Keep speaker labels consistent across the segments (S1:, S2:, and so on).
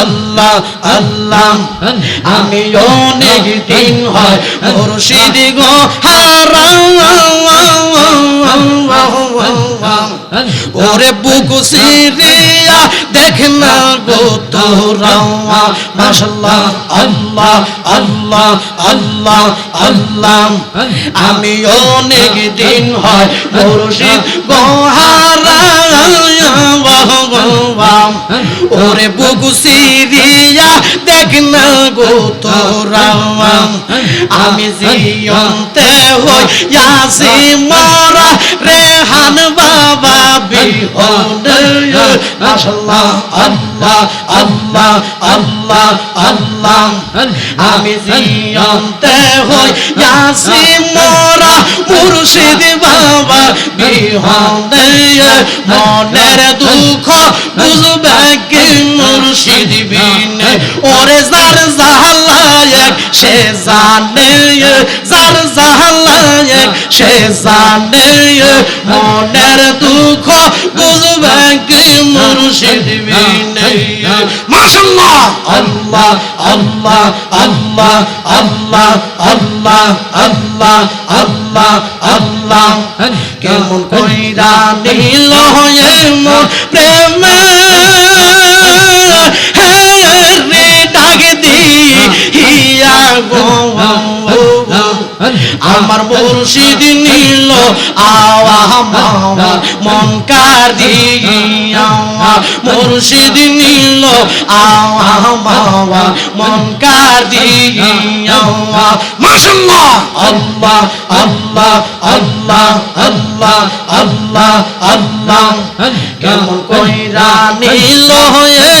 S1: আল্লাহ আল্লাহ, আমি অনেক দিন হয় মুর্শিদ গো ওরে বুক সিরিয়া দেখ না গো তোরা, মাশাল্লাহ, আল্লাহ আল্লাহ আল্লাহ আল্লাহ, আমি অনেক দিন হয় মুর্শিদ গো, হারাম, ওরে বুক সিরিয়া দেখ না গো তোরা। আমি জিয়ন্তে হই ইয়াসি মরা রেহান বাবা বিহনে মাশাল্লাহ আল্লাহ আল্লাহ আল্লাহ আল্লাহ। আমি জিয়ন্তে হই ইয়াসি মরা মুর্শিদ বাবা বিহনে মনের দুঃখ বুঝবে কি মুর্শিদ বিনে ওরে যার জাহালায়ক সে জানে যার জাহালায়ক সে জানে মনের দুঃখ বুঝবে কি মুর্শিদ বিনে মাশাআল্লাহ আল্লাহ আল্লাহ আল্লাহ আল্লাহ আল্লাহ আল্লাহ আল্লাহ আল্লাহ কেমন কইরা নীল হয়ে মোর প্রেমে রে ডাক দি হিয়া গো আমার মুর্শিদ নীল আওয়া মাওয়া মন কারিয়া মুর্শিদ নীল আওয়া মাওয়া মন কারিয়া মাশাআল্লাহ আল্লাহ আল্লাহ আল্লাহ আল্লাহ আল্লাহ আল্লাহ। কেমন কইরা নীল হয়ে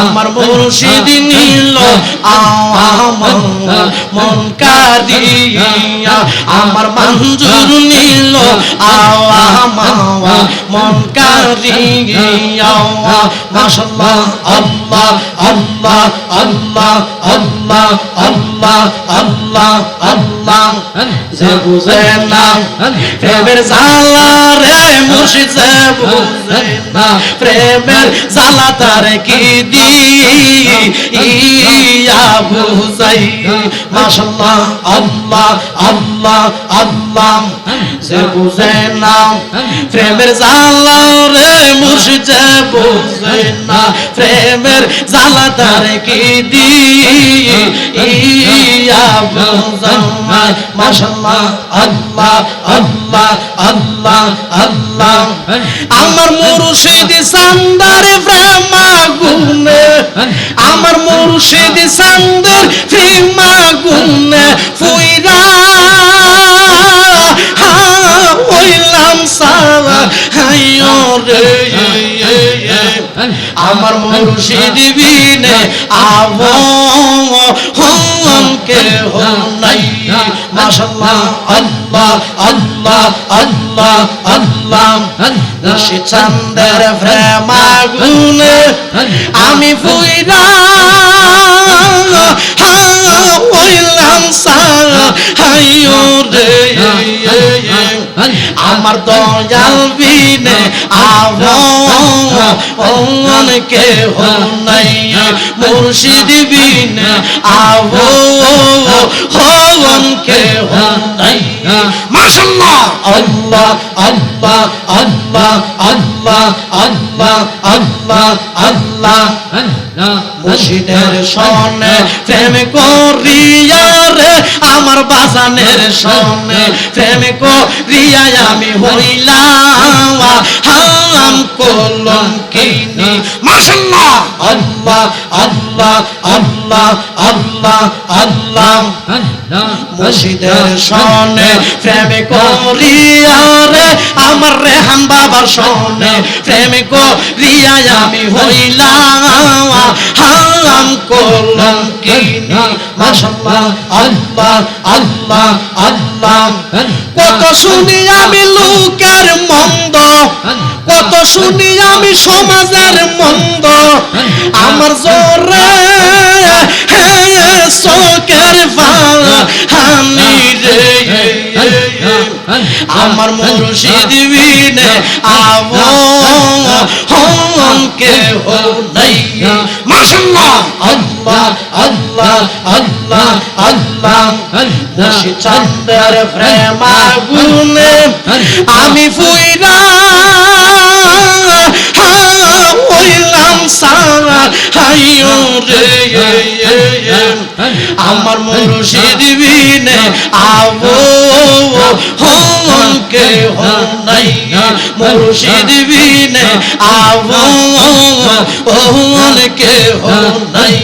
S1: আমার মুর্শিদ নীল আমার মন কারিয়া আমার মঞ্জুর নীল মাওয়া, মন কারিয়া মাশাআল্লাহ, আল্লাহ আল্লাহ আল্লাহ আল্লাহ আল্লাহ আল্লাহ আল্লাহ যে বুঝে না প্রেমের জালা রে মুর্শিদ যে বুঝে না প্রেমের জালা তার কি দি ইয়া বুঝাই মাশাআল্লাহ, আল্লাহ আল্লাহ আল্লাহ যে বুঝে না প্রেমের জালা রে মুর্শিদ যে বুঝে না প্রেমের জালা তার কি দি ইয়া বুঝাই মাশাআল্লাহ আল্লাহ আল্লাহ আল্লাহ আল্লাহ আমার মুর্শিদ সান্দার প্রেমা গুনে আমার মুর্শিদ সান্দার প্রেমা গুনে ফুইরা হইলাম সারা। হাইও রে, আমার মুর্শিদ বিনে আব মাশাআল্লাহ আল্লাহ আমি ফুইরা আমার দয়াল বিনে আবন কে নাই মুর্শিদ বিনে আবো হন কে নাই মাশাআল্লাহ আল্লাহ আল্লাহ আল্লাহ আল্লাহ আল্লাহ আল্লাহ প্রেম করিয়া রে আমার বাজানের সনে প্রেম করিয়া আমি হইলাম। হাম কলম কিনি। মাশাআল্লাহ, আল্লাহ আল্লাহ আল্লাহ আল্লাহ আল্লাহ। মুর্শিদের সনে প্রেম করিয়া রে, আমার রেহান বাবার সনে প্রেম করিয়া আমি হইলাম। কত শুনি আমি লোকের মন্দ, কত শুনি আমি সমাজের মন্দ। আমার জোর হ্যাঁ চোখের ভাঙা আমি রে। মুর্শিদ বিনে আবো হন কে হো নাই মাশাআল্লাহ আল্লাহ আল্লাহ আল্লাহ আল্লাহ মুর্শিদ চাঁদের প্রেম আগুনে আমি ফুইরা আমার মুর্শিদ বিনে আবো মুর্শিদ বিনে আবো হন কে হন নাই।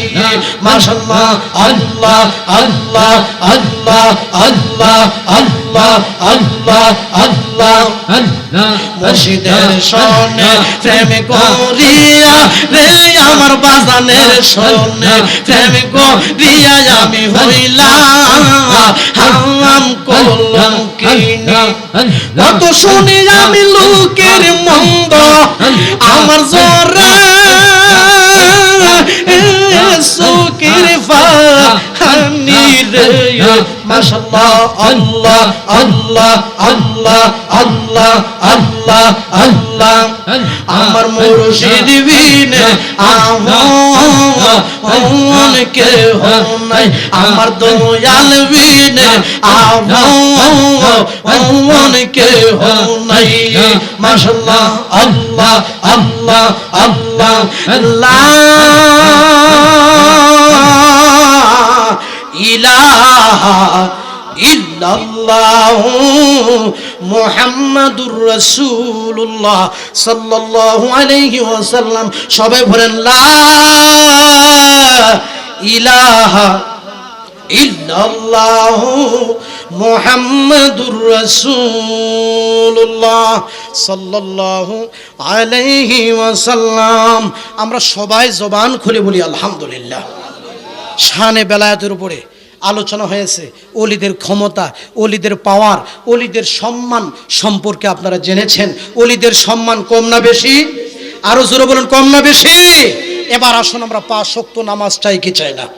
S1: মাশাআল্লাহ, আল্লাহ আল্লাহ আল্লাহ আল্লাহ আল্লাহ আল্লাহ আল্লাহ। মুর্শিদের সনে প্রেম করিয়া রে, আমার বাজানের সনে প্রেম করিয়া আমি হইলাম। হাম কত শুনি আমি লোকের মন্দ আমার জরা সুখের ফানি আমার মুর্শিদ আমার দয়াল বিনে আমন কে নাই আল্লাহ আল্লাহ আল্লাহ আল্লাহ ইলাহা ইল্লাল্লাহ মুহাম্মাদুর রাসূলুল্লাহ সাল্লাল্লাহু আলাইহি ওয়াসাল্লাম। সবাই বলেন, লা ইলাহা ইল্লাল্লাহ মুহাম্মাদুর রাসূলুল্লাহ সাল্লাল্লাহু আলাইহি ওয়াসাল্লাম। আমরা সবাই জবান খুলে বলি, আলহামদুলিল্লাহ। শানে বেলায়াতের উপরে আলোচনা হয়েছে অলিদের ক্ষমতা অলিদের পাওয়ার অলিদের সম্মান সম্পর্কে আপনারা জেনেছেন। অলিদের সম্মান কম না বেশি? আরও জোরে বলুন, কম না বেশি? এবার আসুন আমরা পাঁচ শক্ত নামাজ চাই কি চাই না?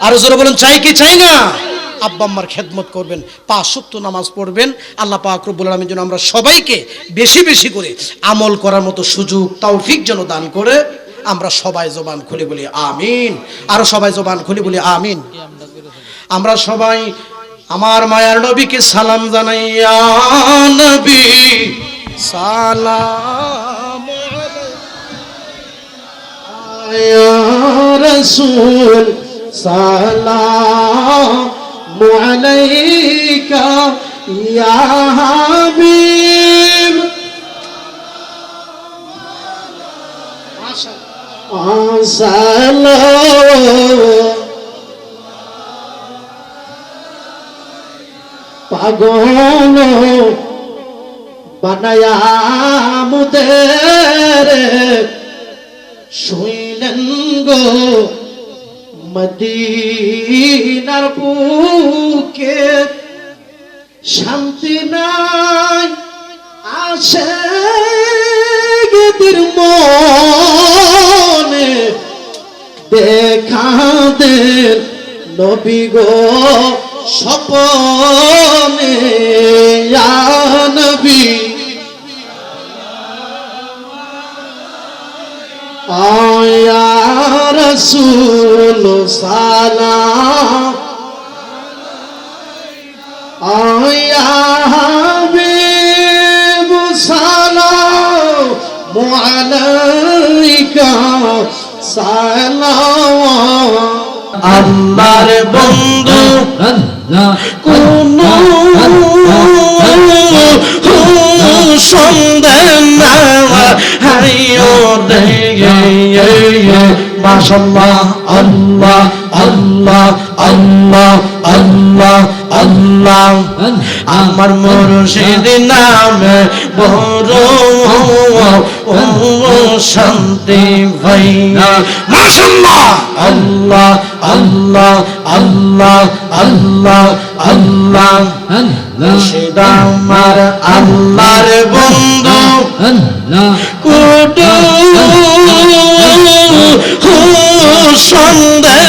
S1: আরও জোরে বলুন, চাই কি চাই না? আব্বা আম্মার খেদমত করবেন পাঁচ শক্ত নামাজ পড়বেন। আল্লাহ পাক রব্বুল আলামিন যেন আমরা সবাইকে বেশি বেশি করে আমল করার মতো সুযোগ, তৌফিক যেন দান করে। আমরা সবাই জবান খুলে বলি আমিন। আরও সবাই জবান খুলে বলি আমিন। আমরা সবাই আমার মায়ার নবীকে সালাম জানাই, ইয়া নবী। সালাম রাসূল। সালাম আলাইকা, ইয়া হাবিব। সালাম পাগল বানায়া শুইলেন গো মদিনার বুকে শান্তি নাই আসে গেদির মনে দেখা দের নবী গো স্বপনে ইয়া নবী। আয়া রসুল সালাম। আয়া হাবিব সালাম। আলাইকা আল্লাহর বন্ধু কোন সন্দেহ না হাইও মাশাল্লাহ আল্লাহ আল্লাহ আল্লাহ আল্লাহ আল্লাহ। আমার মুর্শিদ নামে শান্তি ভাইয়া মাশাল্লাহ আল্লাহ আল্লাহ আল্লাহ আল্লাহ আল্লাহ মুর্শিদ আমার আল্লাহর বন্ধু কুটু সন্দেহ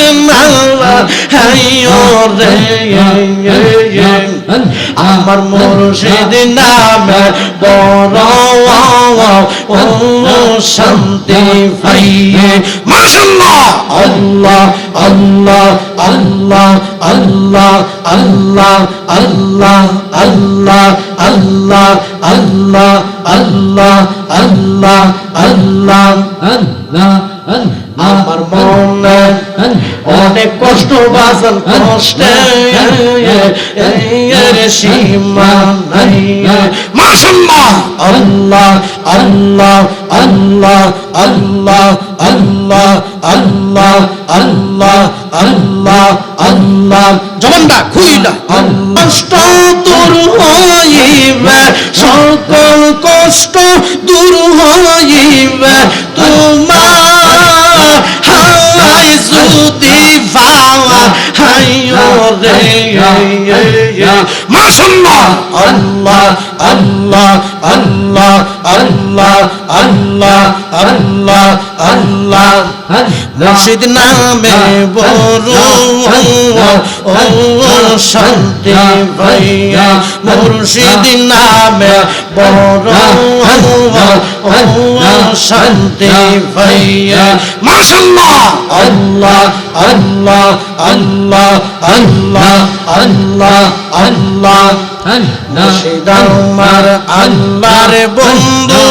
S1: আমার মুর্শিদ নামে বড় শান্তি পাইয়ে মাশাআল্লাহ আল্লাহ আল্লাহ আল্লাহ আল্লাহ আল্লাহ আল্লাহ আল্লাহ আল্লাহ আল্লাহ আল্লাহ আল্লাহ আল্লাহ
S2: আল্লাহ
S1: আমার মনে অনেক কষ্ট বাজান কষ্টে সীমা নাই। মাশাআল্লাহ আল্লাহ আল্লাহ আল্লাহ আল্লাহ আল্লাহ আল্লাহ আল্লাহ আল্লাহ। আল্লাহ জবানটা খুইলা কষ্ট দূর হইবে সকল কষ্ট দূর হইবে। তোমার হাই যদি পাওয়া হাই রে মাশাআল্লাহ আল্লাহ আল্লাহ আল্লাহ আল্লাহ আল্লাহ আল্লাহ আল্লাহ মুর্শিদ নামে বড় ও শান্তি ভাইয়া মুর্শিদ নামে শান্তি ভাইয়া। মাশাআল্লাহ আল্লাহ আল্লাহ আল্লাহ আল্লাহ আল্লাহ আল্লাহ। আমার আল্লাহর বন্ধু।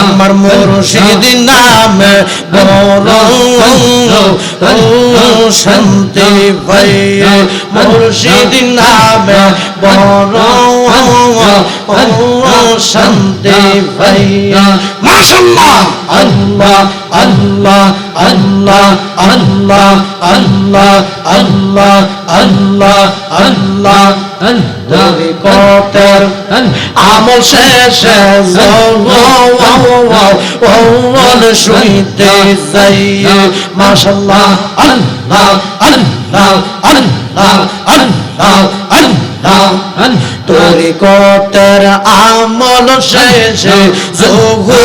S1: আমার মুর্শিদ নামে বড় শান্তি ভাই মুর্শিদ নামে বড় শান্তি ভাই মাশাআল্লাহ আল্লাহ আল্লাহ আল্লাহ আল্লাহ আল্লাহ আল্লাহ আল্লাহ আল্লাহ তুমি কতের আমল শেষে জগওয়াল শুইতে যাই মাশাআল্লাহ আল্লাহ আল্লাহ আল্লাহ আল্লাহ আল্লাহ তোরে কটার আমল শেষ জহু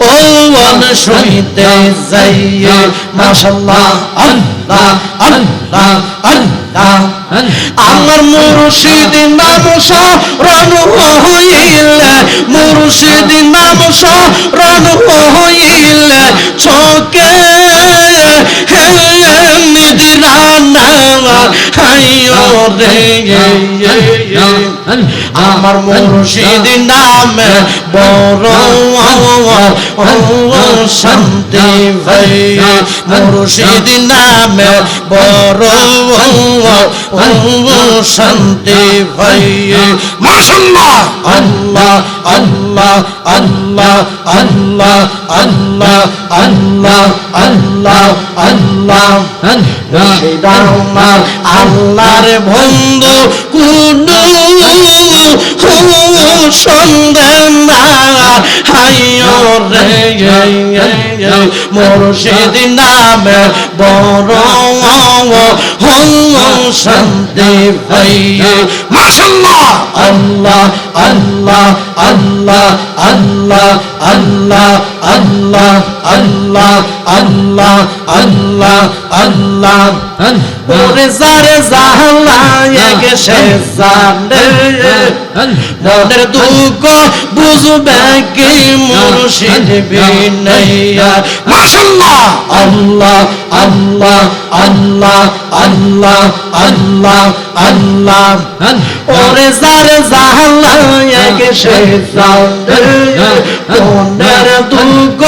S1: ওয়ান শুনতে যাইয়ে মাশাল্লাহ আল্লাহ আল্লাহ আল্লাহ। আমার মুর্শিদ নাম স্মরণ হইলে, মুর্শিদ নাম স্মরণ হইলে নিদিরানা আমার মুর্শিদ নামে বড় শান্তি ভাই মুর্শিদ নামে বড় শান্তি ভাইয়ে। মাশাআল্লাহ। আল্লাহ আল্লাহ আল্লাহ আল্লাহ আল্লাহ আল্লাহ আল্লাহ আল্লাহ। আল্লাহ আল্লাহর বন্ধু কোন মুর্শিদ নামে বড় শান্তি ভাই মাশাআল্লাহ আল্লাহ আল্লাহ আল্লাহ আল্লাহ আল্লাহ আল্লাহ আল্লাহ আল্লাহ আল্লাহ আল্লাহ গেছে জানে মনের দুঃখ বুঝবে কি মুর্শিদ বিনাইয়া মাশাআল্লাহ আল্লাহ আল্লাহ আল্লাহ আল্লাহ আল্লাহ আল্লাহ ওরে জারে জাহলা জানে মনের দুঃখ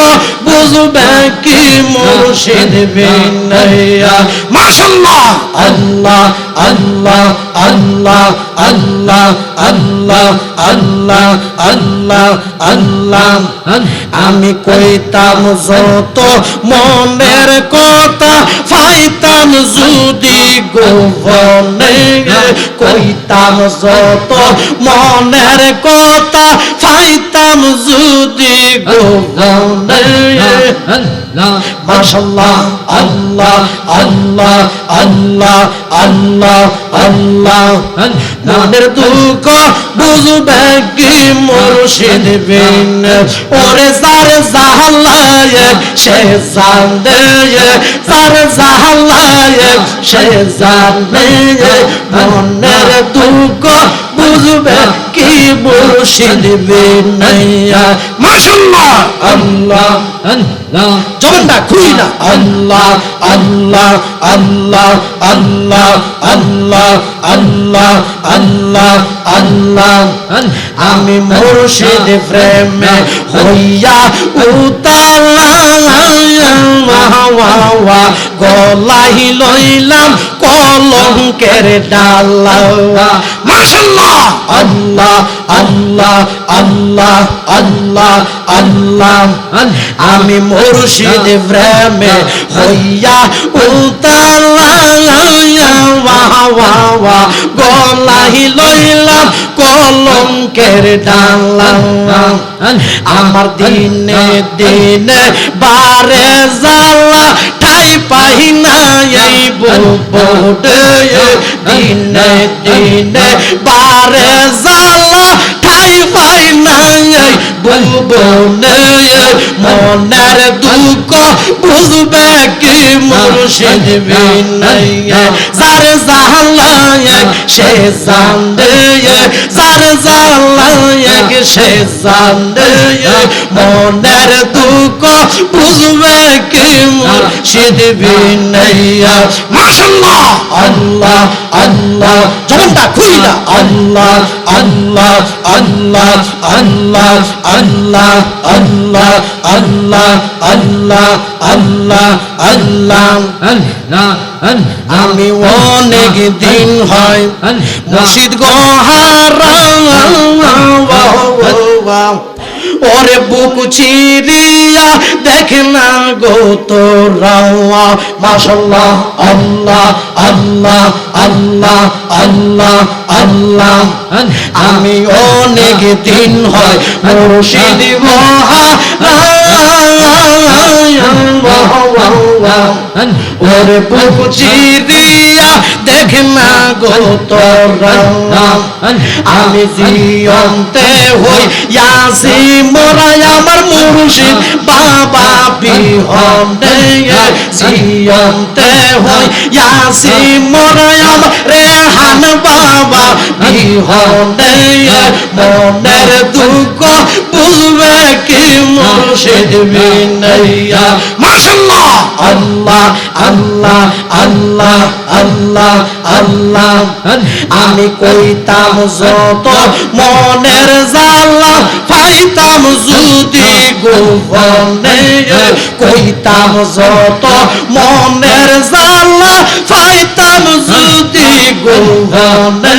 S1: বুঝবে কি মুর্শিদ বিনাইয়া মাশাআল্লাহ আল্লাহ আল্লাহ আল্লাহ আল্লাহ আল্লাহ আল্লাহ আল্লাহ আল্লাহ আমি কইতাম, যত মনের কথা ফাইতাম, যদি গোপনে কইতাম, যত মনের কথা ফাইতাম, যদি গোপনে মাশাল্লাহ আল্লাহ আল্লাহ আল্লাহ আল্লাহ। আল্লাহ মনের দুঃখ বুঝবে কি মুর্শিদ বিন? ওরে সার জাহালায় সে সার জাহালায় সে মনের দুঃখ বুঝবে কি মুর্শিদ বিন? মাশাল্লাহ আল্লাহ
S2: আল্লাহ।
S1: জবানটা খুলি না। আল্লাহ আল্লাহ আল্লাহ আল্লাহ আল্লাহ। আল্লাহ আল্লাহ আল্লাহ আমি মুর্শিদ প্রেমে হইয়া উতালা গলাই লইলাম কলঙ্কের ডালা। মাশাল্লাহ আল্লাহ আল্লাহ আল্লাহ আল্লাহ আল্লাহ। আমি মুর্শিদ প্রেমে হইয়া উতালা গলাই লইলাম, কলঙ্কের ডালা। আমার দিনে দিনে বারে জালা ঠাই পাই না এই বোটে দিনে দিনে বারে জালা বলব মনার দুঃখ বুঝবে কি মুর্শিদ যার জালায় সে জানে যার সে মনের দুঃখ বুঝবে কি মুর্শিদ বিনয় মাশাআল্লাহ আল্লাহ আল্লাহ জবানটা আল্লাহ আল্লাহ আল্লাহ আল্লাহ আল্লাহ আল্লাহ আল্লাহ আল্লাহ আল্লাহ আল্লাহ
S2: আল্লাহ
S1: আমি অনেক দিন হয় মুর্শিদ গোহারা ওরে বুক চিরিয়া দেখ না গো তোরা। মাশাল্লাহ আল্লাহ আল্লাহ আল্লাহ আল্লাহ আল্লাহ। আমি অনেক দিন হয় মুর্শিদ গোহারা ওরে বুক চিরিয়া দেখ না গো তোরা আমি জিয়ন্তে হই ইয়াসি মোরাই আমার মুর্শিদ। বাবা বিহনে জিয়ন্তে হই ইয়াসি মোরাই আমার রেহান। বাবা বিহনে মনের দুঃখ বুঝবে কি মুর্শিদ বিনয়া। মাশাআল্লাহ আল্লাহ আল্লাহ আল্লাহ আল্লাহ। আল্লাহ, আমি কইতাম যত মনের জালা পাইতাম যদি গোপনে, কইতাম যত মনের জালা পাইতাম যদি গোপনে।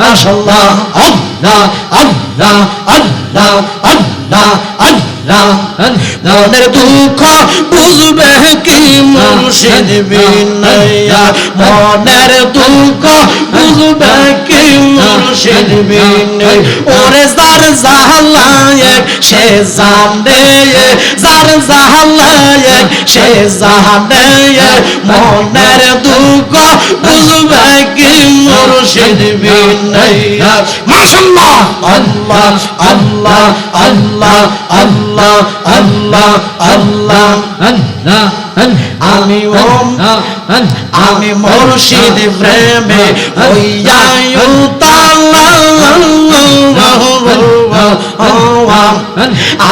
S1: মাশাআল্লাহ, আল্লাহ আল্লাহ আল্লাহ আল্লাহ আল্লাহ। মনের দুঃখ বুঝবে কি মুর্শিদ বিনয়া মনের দুঃখ বুঝবে কি মুর্শিদ বিনয় ওরে যার জাহালায় সে জানে যার জাহালায় সে জানে মনের দুঃখ বুঝবে কি মুর্শিদ বিনয়া মাশাআল্লাহ আল্লাহ আল্লাহ আল্লাহ আল্লাহ আল্লাহ আল্লাহ আমি ওম আমি মুর্শিদ প্রেমে হইয়া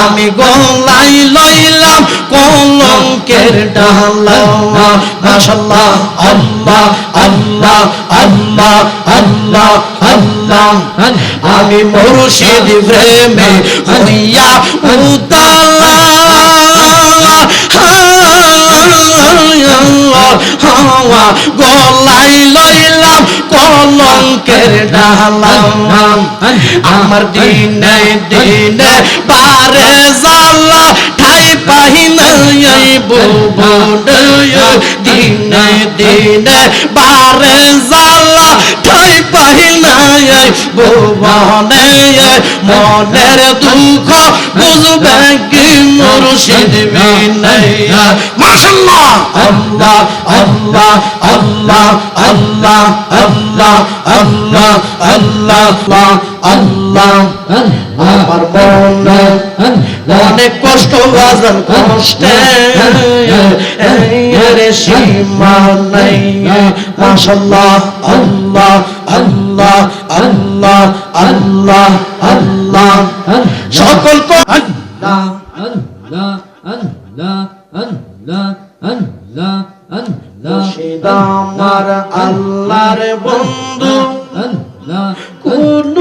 S1: আমি গলাই লইলাম কলঙ্কের ডালা মাশাল্লাহ আল্লাহ আল্লাহ আল্লাহ আল্লাহ আল্লাহ আমি মুর্শিদ প্রেমে হইয়া উতালা হাওয়া গলাই লইলাম, কলঙ্কের ডালাম। আমার দিনে দিনে বারে জালা ঠাই পাই নাই বুবনে। দিনে দিনে বারে জালা ঠাই পাই নাই ভুবনে মনের দুঃখ বুঝবে কি মুর্শিদ বিনাইয়া মাশাআল্লাহ। আল্লাহ আল্লাহ আল্লাহ আল্লাহ আল্লাহ আল্লাহ আল্লাহ আল্লাহ আমার মনে অনেক কষ্ট বাজার কষ্টে এর সীমা নাই মাশাআল্লাহ আল্লাহ আল্লাহ আল্লাহ আল্লাহ আল্লাহ সকল কো আল্লাহ মুর্শিদ আমার আল্লাহর বন্ধু। কোন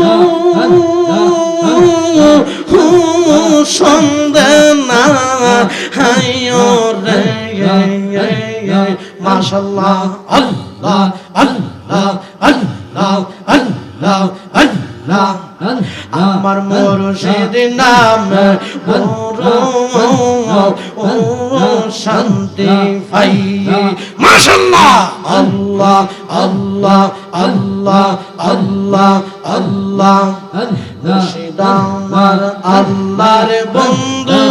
S1: সন্দেহ না হাইও রে মাশাল্লাহ আল্লাহ আল্লাহ আল্লাহ আল্লাহ আল্লাহ আমার মুর্শিদ নাম শান্তি ভাই মাশাল্লাহ আল্লাহ আল্লাহ আল্লাহ আল্লাহ আল্লাহ মুর্শিদ আমার আল্লাহর বন্ধু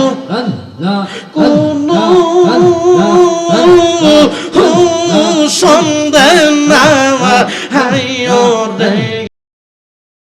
S1: কোন সন্দেহ না হাইও দেয়